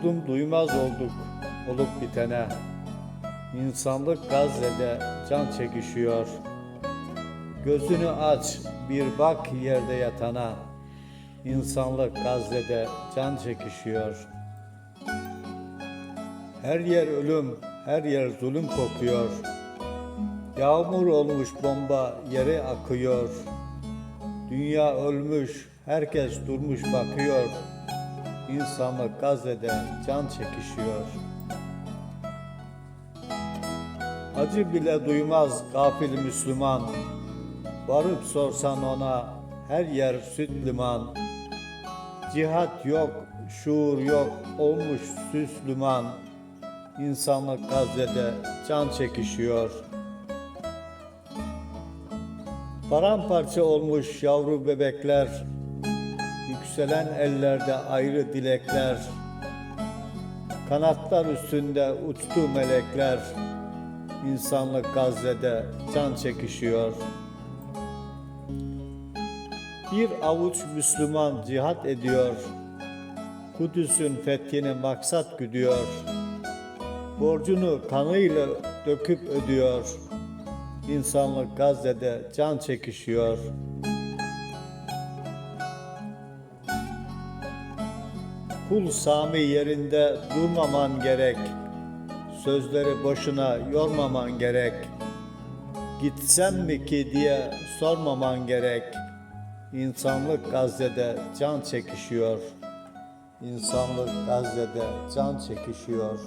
Vurdum duymaz olduk olup bitene. İnsanlık Gazze'de can çekişiyor. Gözünü aç bir bak yerde yatana. İnsanlık Gazze'de can çekişiyor. Her yer ölüm, her yer zulüm kokuyor. Yağmur olmuş bomba yere akıyor. Dünya ölmüş, herkes durmuş bakıyor. İnsanlık Gazze'de can çekişiyor. Acı bile duymaz gafil Müslüman. Varıp sorsan ona her yer süt liman. Cihat yok, şuur yok, olmuş süslüman. İnsanlık Gazze'de can çekişiyor. Paramparça olmuş yavru bebekler, yükselen ellerde ayrı dilekler, kanatlar üstünde uçtu melekler, insanlık Gazze'de can çekişiyor. Bir avuç Müslüman cihat ediyor, Kudüs'ün fethini maksat güdüyor, borcunu kanıyla döküp ödüyor, İnsanlık Gazze'de can çekişiyor. Kul Sami yerinde durmaman gerek. Sözleri boşuna yormaman gerek. Gitsem mi ki diye sormaman gerek. İnsanlık Gazze'de can çekişiyor. İnsanlık Gazze'de can çekişiyor.